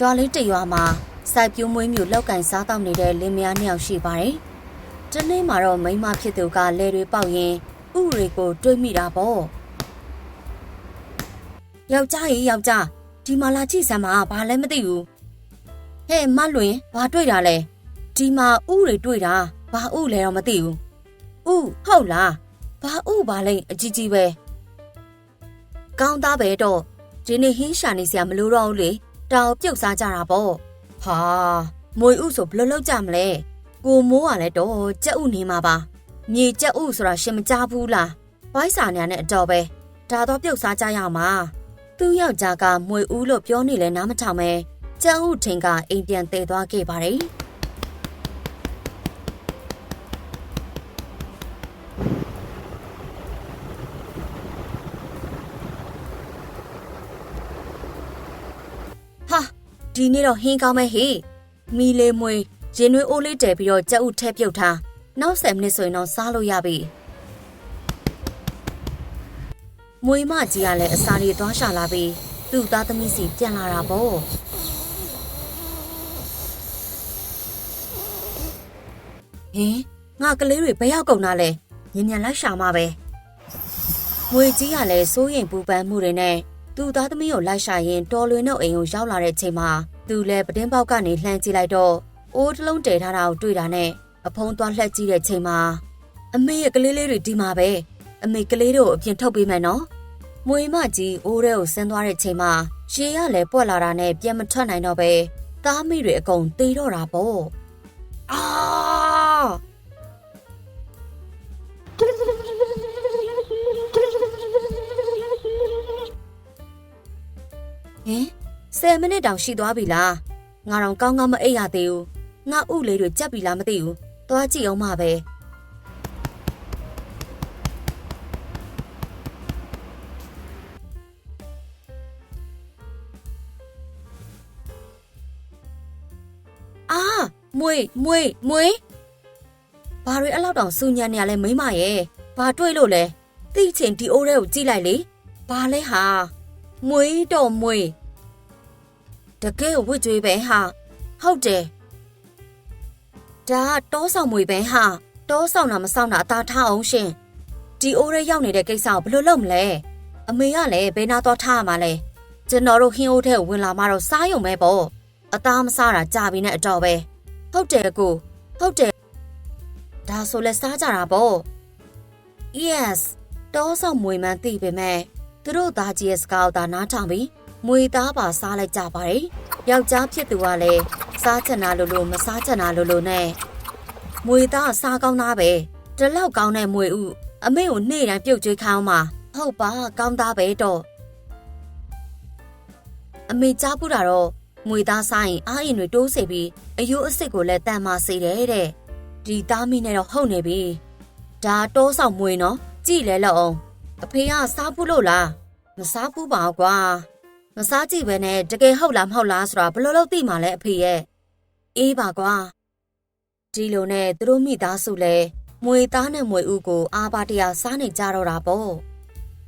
ရွာလေးတစ်ရွာမှာစိုက်ပျိုးမွေးမြူလောက်ကင်စားတောက်နေတဲ့လင်မယားနှစ်ယောက်ရှိပါတယ်။ဒီနေ့မှာတော့မိန်းမဖြစ်သူကလဲတွေပေါက်ရင်ဥတွေကိုတွေးမိတာပေါ့။ယောက်ျားကြီးယောက်ျားဒီမှာလာကြည့်စမ်းပါဘာလဲမသိဘူး။ဟဲ့မလွင်ဘာတွေ့တာလဲ။ဒီမှာဥတွေတွေ့တာဘာဥလဲတော့မသိဘူး။ဥဟုတ်လား။ဘာဥပါလဲအကြီးကြီးပဲ။ကောင်းသားပဲတော့ဒီနေ့ဟင်းရှာနေစရာမလိုတော့ဘူးလေ။ တောင်ပြုတ်စားကြတာပေါ့။ဟာမွေဥဆိုဘယ်လိုလုပ်ကြမလဲ။ကိုမိုးကလည်းတော့ကြက်ဥနေမှာပါ။မြေကြက်ဥဆိုတာရှင်မကြားဘူးလား။ဘိုက်စာညာနဲ့အတော်ပဲ။ဒါတော့ပြုတ်စားကြရမှာ။သူ့ယောက်ျားကမွေဥလို့ပြောနေလဲနားမထောင်ပဲ။ကြက်ဥထင်ကအိမ်ပြန်တည်သွားခဲ့ပါတယ်။ ဟာ ဒီနေ့တော့ဟင်းကောင်းမဲ့ဟေ့မီလေးမွေရင်နွေးအိုးလေးတဲပြီးတော့ကြက်ဥထဲပြုတ်ထားနောက်10မိနစ်ဆိုရင်တော့စားလို့ရပြီမွေမကြီးကလည်းအစာတွေသွားရှာလာပြီးသူ့သားသမီးစီပြန်လာတာပေါ့ဟင်ငါကလေးတွေဘယ်ရောက်ကုန်တာလဲညင်ညင်လိုက်ရှာမှာပဲမွေကြီးကလည်းစိုးရင်ပူပန်မှုတွေနဲ့သူ့သားသမီးကိုလိုက်ရှာရင်တော်လွင်တို့အိမ်ကိုရောက်လာတဲ့ချိန်မှာ သူလည်းပတင်းပေါက်ကနေလှမ်းကြည့်လိုက်တော့အိုးတစ်လုံးတည်ထားတာကိုတွေ့တာနဲ့အဖုံးသွားလှက်ကြည့်တဲ့ချိန်မှာအမေရဲ့ကလေးလေးတွေဒီမှာပဲအမေကလေးတို့ကိုအပြင်ထုတ်ပေးမယ်နော်မွေမကြီးအိုးထဲကိုဆင်းသွားတဲ့ချိန်မှာရှေးရလည်းပွက်လာတာနဲ့ပြန်မထွက်နိုင်တော့ပဲသားမိတွေအကုန်တေးတော့တာပေါ့အာဟင် 10မိနစ်တောင်ရှိသွားပြီလားငါတော့ကောင်းကောင်းမအိပ်ရသေးဘူးငါဥလေးတွေကြက်ပြီလားမသိဘူးသွားကြည့်အောင်ပါပဲအာမွေမွေမွေဘာတွေအဲ့လောက်တောင်စူညံနေရလဲမိမရဲ့ဘာတွေ့လို့လဲတိချင်ဒီအိုးထဲကိုကြည့်လိုက်လေဘာလဲဟာမွေတော့မွေ တကယ်ဝစ်ကြွေးပဲဟာဟုတ်တယ်ဒါကတောဆောင်မွေပဲဟာတောဆောင်တာမဆောင်တာအသာထားအောင်ရှင်ဒီအိုးရဲရောက်နေတဲ့ကိစ္စကိုဘယ်လိုလုပ်မလဲအမေကလည်းဘယ်နာတော့ထားရမှာလဲကျွန်တော်တို့ဟင်းအိုးထဲကိုဝင်လာမှတော့စားရုံပဲပေါ့အသားမစားတာကြာပြီနဲ့အတော်ပဲဟုတ်တယ်ကိုဟုတ်တယ်ဒါဆိုလဲစားကြတာပေါ့ yes တောဆောင်မွေမှန်းသိပေမဲ့သူတို့သားကြီးရဲ့စကားကိုသာနားထောင်ပြီး မွေသားပါစားလိုက်ကြပါတယ်။ယောက်ျားဖြစ်သူကလည်းစားချင်တာလို့လို့မစားချင်တာလို့လို့နဲ့မွေသားစားကောင်းသားပဲ။ဒီလောက်ကောင်းတဲ့မွေဥအမေကိုနေ့တိုင်းပြုတ်ကျွေးခိုင်းအောင်ပါ။ဟုတ်ပါကောင်းသားပဲတော့။အမေကြားပူတာတော့မွေသားစားရင်အားရင်တွေတိုးစေပြီးအယိုးအစ်စ်ကိုလည်းတန်မာစေတယ်တဲ့။ဒီသားမီးနဲ့တော့ဟုတ်နေပြီ။ဒါတောဆောင်မွေနော်ကြည့်လဲလောက်အောင်အဖေကစားပူလို့လားမစားပူပါကွာ။ မစားကြည့်ပဲနဲ့တကယ်ဟုတ်လားမဟုတ်လားဆိုတာဘယ်လိုလုပ်သိမှာလဲအဖေရဲ့အေးပါကွာဒီလိုနဲ့သူတို့မိသားစုလဲမွေသားနဲ့မွေဥကိုအာပါတရာစားနေကြတော့တာပေါ့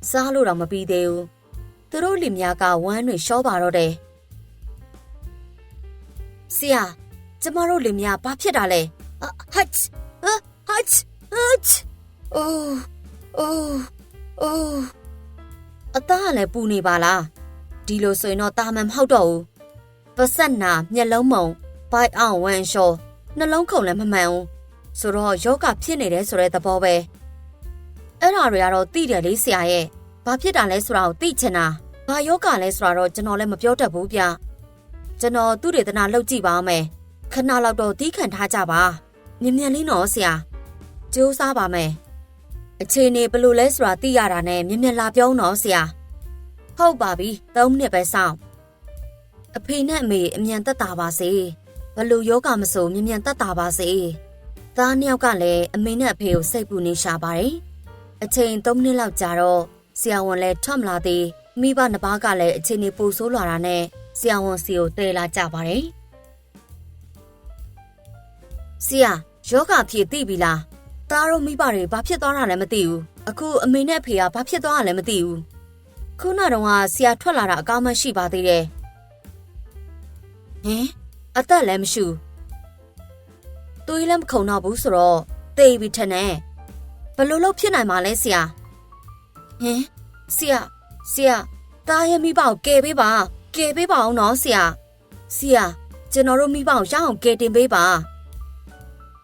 စားလို့တော့မပြီးသေးဘူးသူတို့လင်မယားကဝမ်းတွေရှောပါတော့တယ်ဆရာကျမတို့လင်မယားဘာဖြစ်တာလဲဟတ်ဟတ်ဟတ်ဟတ်အိုးအိုးအိုးအသားကလည်းပူနေပါလား ဒီလိုဆိုရင်တော့တာမန်မဟုတ်တော့ဘူးပစက်နာမျက်လုံးမုံဘိုက်အောင်ဝမ်းလျှောနှလုံးခုန်လည်းမမှန်ဘူးဆိုတော့ယောဂဖြစ်နေတယ်ဆိုတဲ့သဘောပဲအဲ့ဒါတွေကတော့သိတယ်လေဆရာရဲ့ဘာဖြစ်တာလဲဆိုတာကိုသိချင်တာဘာယောဂလဲဆိုတာတော့ကျွန်တော်လည်းမပြောတတ်ဘူးဗျကျွန်တော်သူတေသနာလုပ်ကြည့်ပါမယ်ခဏလောက်တော့တီးခံထားကြပါမြင်မြန်လေးနော်ဆရာကြိုးစားပါမယ်အခြေအနေဘယ်လိုလဲဆိုတာသိရတာနဲ့မြင်မြန်လာပြောင်းတော့ဆရာ ဟုတ်ပါပြီ၃မိနစ်ပဲစောင့်အဖေနဲ့အမေအမြန်တက်တာပါစေဘလို့ယောဂမဆိုမြ мян တက်တာပါစေသားနှစ်ယောက်ကလည်းအမေနဲ့အဖေကိုစိတ်ပူနေရှာပါတယ်အချိန်၃မိနစ်လောက်ကြာတော့ဆရာဝန်လည်းထွက်မလာသေးမိဘနှစ်ပါးကလည်းအချိန်နေပူဆိုးလာတာနဲ့ဆရာဝန်စီကိုတဲလာကြပါတယ်ဆရာယောဂဖြစ်သိပြီလားသားတို့မိဘတွေဘာဖြစ်သွားတာလဲမသိဘူးအခုအမေနဲ့အဖေကဘာဖြစ်သွားတာလဲမသိဘူး ခုနတော့ကဆရာထွက်လာတာအကောင်းမရှိပါသေးတယ်ဟင်အသက်လည်းမရှိဘူးသွေးလည်းမခုန်တော့ဘူးဆိုတော့သေပြီထင်တယ်ဘယ်လိုလုပ်ဖြစ်နိုင်မှာလဲဆရာဟင်ဆရာဆရာတားရဲ့မိဘကိုကယ်ပေးပါကယ်ပေးပါအောင်နော်ဆရာဆရာကျွန်တော်တို့မိဘကိုရအောင်ကယ်တင်ပေးပါ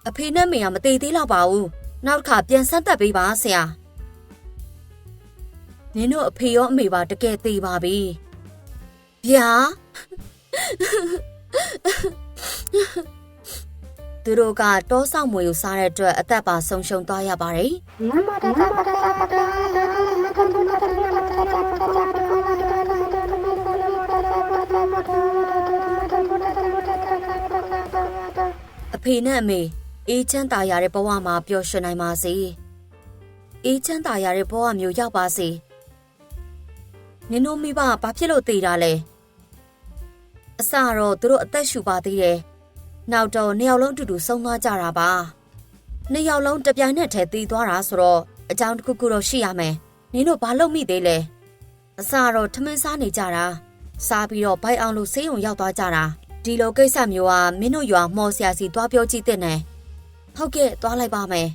အဖေနဲ့မေကမသေးသေးတော့ပါဘူးနောက်တစ်ခါပြန်ဆက်သက်ပေးပါဆရာ နင်တို့အဖေရောအမေပါတကယ်သေးပါပြီဗျာသူတို့ကတောဆောင်မွေကိုစားတဲ့အတွက်အသက်ပါဆုံးရှုံးသွားရပါတယ်။အဖေနဲ့အမေအေးချမ်းသာရတဲ့ဘဝမှာပျော်ရွှင်နိုင်ပါစေ။အေးချမ်းသာရတဲ့ဘဝမျိုးရောက်ပါစေ။ နင်တို့မိဘကဘာဖြစ်လို့တည်တာလဲ။အစတော့သူတို့အသက်ရှူပါသေးတယ်။နောက်တော့နှစ်ယောက်လုံးအတူတူဆုံးသွားကြတာပါ။နှစ်ယောက်လုံးတပြိုင်နက်တည်းတည်သွားတာဆိုတော့အကြောင်းတစ်ခုခုတော့ရှိရမယ်။နင်တို့ဘာလုပ်မိသေးလဲ။အစတော့ထမင်းစားနေကြတာ။စားပြီးတော့ဘိုက်အောင်လို့ဆေးရုံရောက်သွားကြတာ။ဒီလိုကိစ္စမျိုးကမင်းတို့ရွာမော်ဆရာစီသွားပြောကြည့်တဲ့နဲ့။ဟုတ်ကဲ့သွားလိုက်ပါမယ်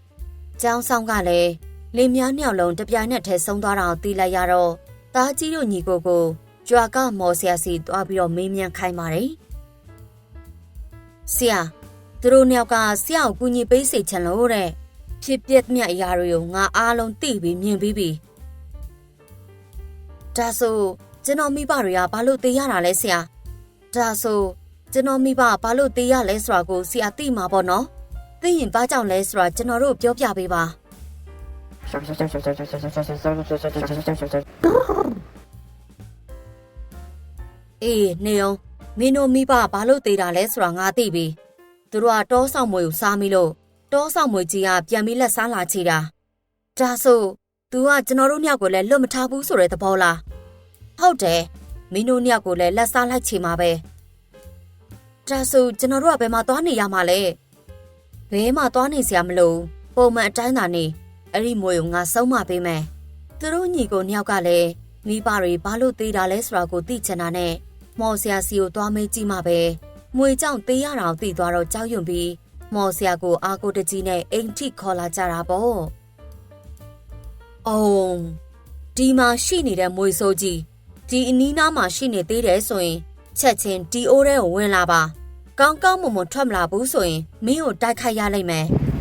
။ကျောင်းဆောင်ကလည်းလင်းများနှစ်ယောက်လုံးတပြိုင်နက်တည်းဆုံးသွားတာကိုသိလိုက်ရတော့ တားကြီးတို့ညီကိုကိုကြွာကမော်ဆရာစီသွားပြီးတော့မေးမြန်းခိုင်းပါတယ်။ဆရာသူတို့နှစ်ယောက်ကဆရာကိုကူညီပေးစေချင်လို့တဲ့ဖြစ်ပျက်မြတ်အရာတွေကိုငါအားလုံးသိပြီးမြင်ပြီးပြီ။ဒါဆိုကျွန်တော်မိဘတွေကဘာလို့သိရတာလဲဆရာ။ဒါဆိုကျွန်တော်မိဘကဘာလို့သိရလဲဆိုတာကိုဆရာသိမှာပေါ့နော်။သိရင်ဘာကြောင့်လဲဆိုတာကျွန်တော်တို့ပြောပြပေးပါ။ အေးနေအောင်မင်းတို့မိဘကဘာလို့သိတာလဲဆိုတာငါသိပြီ။သူတို့ကတောဆောင်မွေကိုစားမိလို့တောဆောင်မွေကြီးကပြန်ပြီးလက်စားလာချီတာ။ဒါဆို तू ကကျွန်တော်တို့ညောက်ကိုလည်းလွတ်မထားဘူးဆိုတဲ့သဘောလား။ဟုတ်တယ်မင်းတို့ညောက်ကိုလည်းလက်စားလိုက်ချီမှာပဲ။ဒါဆိုကျွန်တော်တို့ကဘယ်မှာသွားနေရမှာလဲ။ဘဲမှသွားနေစရာမလိုဘူးပုံမှန်အတိုင်းသာနေ အဲ့ဒီမွေကိုငါဆုံးမပေးမယ်သူတို့ညီကိုနှစ်ယောက်ကလည်းမိဘတွေဘာလို့သေးတာလဲဆိုတာကိုသိချင်တာနဲ့မော်ဆရာစီကိုသွားမေးကြည့်မှပဲမွေကြောင့်သေးရတာကိုသိသွားတော့ကြောက်ရွံ့ပြီးမော်ဆရာကိုအာကိုတကြီးနဲ့အိမ်ထိခေါ်လာကြတာပေါ့။အော်ဒီမှာရှိနေတဲ့မွေဆိုးကြီးဒီအနီးနားမှာရှိနေသေးတယ်ဆိုရင်ချက်ချင်းဒီအိုးထဲကိုဝင်လာပါ။ကောင်းကောင်းမွန်မွန်ထွက်မလာဘူးဆိုရင်မင်းကိုတိုက်ခိုက်ရလိမ့်မယ်။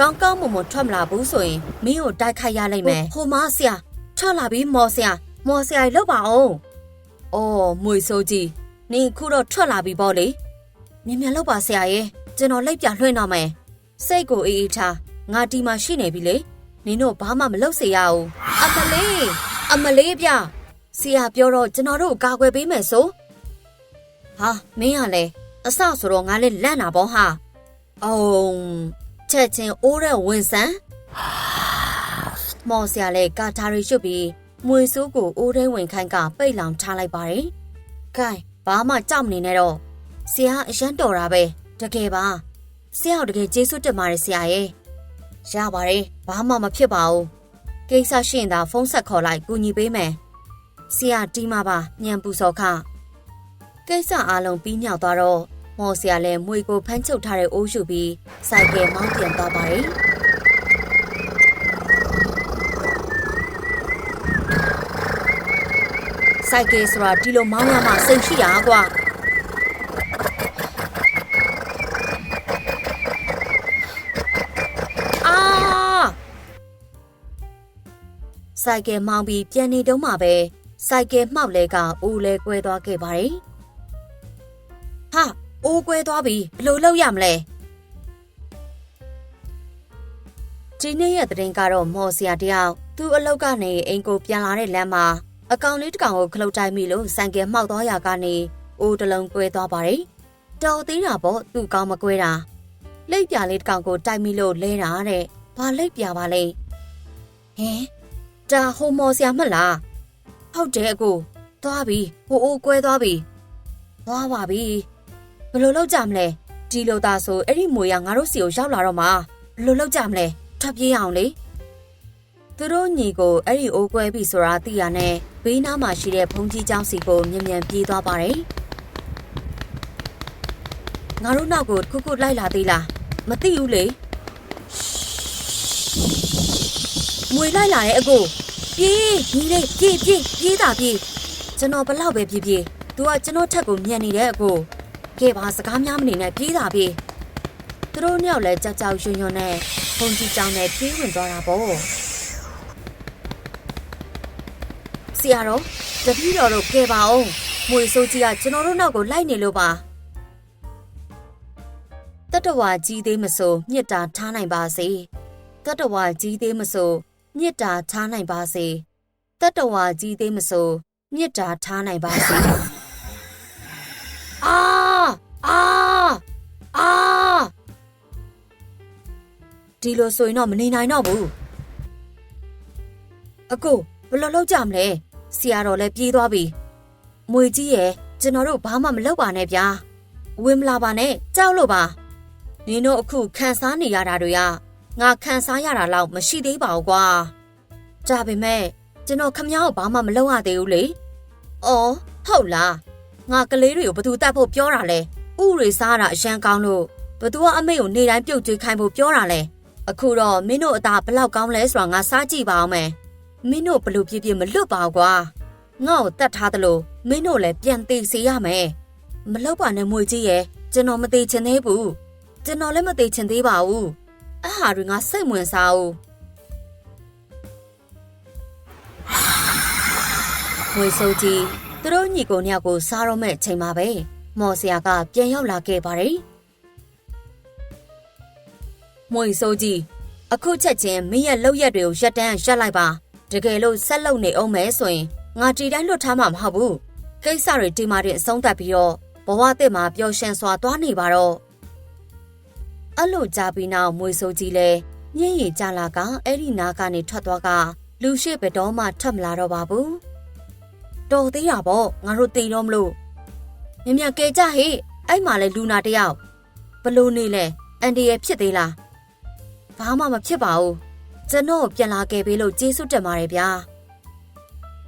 ကောင်းကောင်းမွန်မွန်ထွက်မလာဘူးဆိုရင်မင်းကိုတိုက်ခိုက်ရလိမ့်မယ်။ဟိုမဆရာထွက်လာပြီးမော်ဆရာမော်ဆရာလှုပ်ပါအောင်။အော်မွေဆိုးကြီးနင်ခုတော့ထွက်လာပြီပေါ့လေ။မြန်မြန်လှုပ်ပါဆရာရဲ့ကျွန်တော်လိုက်ပြလွှင့်တော့မယ်။စိတ်ကိုအေးအေးထားငါဒီမှာရှိနေပြီလေ။နင်တို့ဘာမှမလုပ်စေရဘူး။အမလေးအမလေးပြဆရာပြောတော့ကျွန်တော်တို့ကာကွယ်ပေးမယ်ဆို။ဟာမင်းကလည်းအစဆိုတော့ငါလည်းလန့်တာပေါ့ဟာ။အုံ ချက်ချင်းအိုးတဲ့ဝင်ဆန်းမော်ဆရာလည်းကာထာရီရွတ်ပြီးမွေစိုးကိုအိုးထဲဝင်ခိုင်းကပိတ်လောင်ထားလိုက်ပါတယ်။ခိုင်ဘာမှကြောက်မနေနဲ့တော့ဆရာအရန်တော်တာပဲတကယ်ပါဆရာတကယ်ကျေးဇူးတင်ပါတယ်ဆရာရဲ့ရပါတယ်ဘာမှမဖြစ်ပါဘူးကိစ္စရှိရင်သာဖုန်းဆက်ခေါ်လိုက်ကူညီပေးမယ်ဆရာတီးမှာပါညံပူစော်ခကိစ္စအားလုံးပြီးမြောက်သွားတော့ မော်ဆရာလည်းမွေကိုဖမ်းချုပ်ထားတဲ့အိုးရှုပြီးစိုက်ကယ်မောင်းပြန်သွားပါတယ်စိုက်ကယ်ဆိုတာဒီလိုမောင်းရမှစိတ်ရှိတာကွာအာစိုက်ကယ်မောင်းပြီးပြန်နေတော့မှပဲစိုက်ကယ်မှောက်လဲကဦးလဲကွဲသွားခဲ့ပါတယ်ဟာ အိုးကွဲသွားပြီဘယ်လိုလုပ်ရမလဲဒီနေ့ရဲ့သတင်းကတော့မော်စရာတယောက်သူ့အလုပ်ကနေအိမ်ကိုပြန်လာတဲ့လမ်းမှာအကောင်လေးတစ်ကောင်ကိုခလုတ်တိုက်မိလို့ဆိုင်ကယ်မှောက်သွားရာကနေအိုးတစ်လုံးကွဲသွားပါတယ်တော်သေးတာပေါ့သူ့ကောင်းမကွဲတာလိပ်ပြလေးတစ်ကောင်ကိုတိုက်မိလို့လဲတာတဲ့ဘာလိပ်ပြပါလဲဟင်ဒါဟိုမော်စရာမလားဟုတ်တယ်အကိုသွားပြီဟိုအိုးကွဲသွားပြီသွားပါပြီ ဘယ်လိုလုပ်ကြမလဲဒီလိုသားဆိုအဲ့ဒီမွေကငါတို့စီကိုရောက်လာတော့မှာဘယ်လိုလုပ်ကြမလဲထွက်ပြေးအောင်လေသူတို့ညီကိုအဲ့ဒီအိုးကွဲပြီဆိုတာသိရနဲ့ဘေးနားမှာရှိတဲ့ဘုံကြီးကျောင်းစီကိုမြင်မြန်ပြေးသွားပါတယ်ငါတို့နောက်ကိုတစ်ခုခုလိုက်လာသေးလားမသိဘူးလေမွေလိုက်လာရဲ့အကိုပြေးညီလေးပြေးပြေးပြေးတာပြေးကျွန်တော်ဘလောက်ပဲပြေးပြေး तू ကကျွန်တော်ထက်ကိုမြန်နေတဲ့အကို ကဲပါစကားများမနေနဲ့ပြေးတာပြေးသူတို့နှစ်ယောက်လည်းကြောက်ကြောက်ရွံ့ရွံ့နဲ့ဘုံကြီးကျောင်းနဲ့ပြေးဝင်သွားတာပေါ့ဆရာတော်တပည့်တော်တို့ကဲပါအောင်မွေဆိုးကြီးကကျွန်တော်တို့နောက်ကိုလိုက်နေလို့ပါတတဝါကြီးသေးမဆိုမြစ်တာထားနိုင်ပါစေတတဝါကြီးသေးမဆိုမြစ်တာထားနိုင်ပါစေတတဝါကြီးသေးမဆိုမြစ်တာထားနိုင်ပါစေ ဒီလိုဆိုရင်တော့မနေနိုင်တော့ဘူးအကိုဘယ်လိုလုပ်ကြမလဲဆရာတော်လည်းပြေးသွားပြီမွေကြီးရဲ့ကျွန်တော်တို့ဘာမှမလုပ်ပါနဲ့ဗျာဝင်မလာပါနဲ့ကြောက်လို့ပါနင်တို့အခုခံစားနေရတာတွေကငါခံစားရတာလောက်မရှိသေးပါဘူးကွာဒါပေမဲ့ကျွန်တော်ခမ ्या ကိုဘာမှမလုပ်ရသေးဘူးလေအော်ဟုတ်လားငါကလေးတွေကိုဘသူတတ်ဖို့ပြောတာလဲဥတွေစားတာအရန်ကောင်းလို့ဘသူကအမေကိုနေတိုင်းပြုတ်ကျွေးခိုင်းဖို့ပြောတာလဲ အခုတော့မင်းတို့အသားဘလောက်ကောင်းလဲဆိုတာငါစားကြည့်ပါအောင်မယ်မင်းတို့ဘလို့ပြည့်ပြည့်မလွတ်ပါဘူးကွာငါ့ကိုတတ်ထားသလိုမင်းတို့လည်းပြန်သိစေရမယ်မလောက်ပါနဲ့မွေကြီးရဲ့ကျွန်တော်မသိချင်သေးဘူးကျွန်တော်လည်းမသိချင်သေးပါဘူးအဟာတွေငါစိတ်ဝင်စားဘူးဝေဆိုကြီးသူတို့ညီကိုနှစ်ယောက်ကိုစားတော့မဲ့အချိန်မှာပဲမော်ဆရာကပြန်ရောက်လာခဲ့ပါတယ် မွေဆိုကြီးအခုချက်ချင်းမင်းရဲ့လောက်ရက်တွေကိုရက်တန်းရက်လိုက်ပါတကယ်လို့ဆက်လုပ်နေအောင်မဲဆိုရင်ငါတီတိုင်းလွတ်ထားမှာမဟုတ်ဘူးကိစ္စတွေဒီမာတဲ့အဆုံးသတ်ပြီးတော့ဘဝအသစ်မှာပျော်ရွှင်စွာသွားနေပါတော့အဲ့လိုကြာပြီးနောက်မွေဆိုကြီးလဲညင်ရီကြလာကအဲ့ဒီနားကနေထွက်သွားကလူရှိဘယ်တော့မှထွက်မလာတော့ပါဘူးတော်သေးတာပေါ့ငါတို့တည်တော့မလို့မြင်မြကဲကြဟေ့အဲ့မှာလဲလူနာတယောက်ဘလို့နေလဲအန်ဒီရဲ့ဖြစ်သေးလား ဘာမှမဖြစ်ပါဘူးကျွန်တော်ပြန်လာခဲ့ပြီလို့ကျေးဇူးတင်ပါတယ်ဗျာ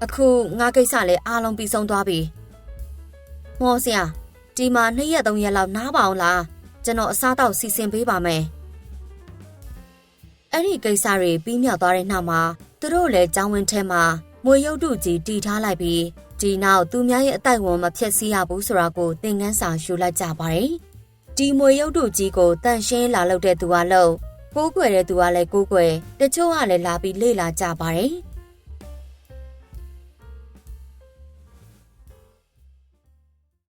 အခုငါကိစ္စလည်းအားလုံးပြီးဆုံးသွားပြီမော်ဆရာဒီမှာနှစ်ရက်သုံးရက်လောက်နားပါအောင်လားကျွန်တော်အစားတောက်စီစဉ်ပေးပါမယ်အဲ့ဒီကိစ္စတွေပြီးမြောက်သွားတဲ့နောက်မှာသူတို့လည်းကျောင်းဝင်းထဲမှာမွေရုပ်တုကြီးတီထားလိုက်ပြီးဒီနောက်သူများရဲ့အတိုက်ဝန်မဖြက်စီးရဘူးဆိုတာကိုသင်ခန်းစာယူလိုက်ကြပါတယ်ဒီမွေရုပ်တုကြီးကိုတန်ရှင်းလာလုပ်တဲ့သူကလို့ ကိုးကွယ်တဲ့သူကလည်းကိုးကွယ်တချို့ကလည်းလာပြီးလေ့လာကြပါတယ်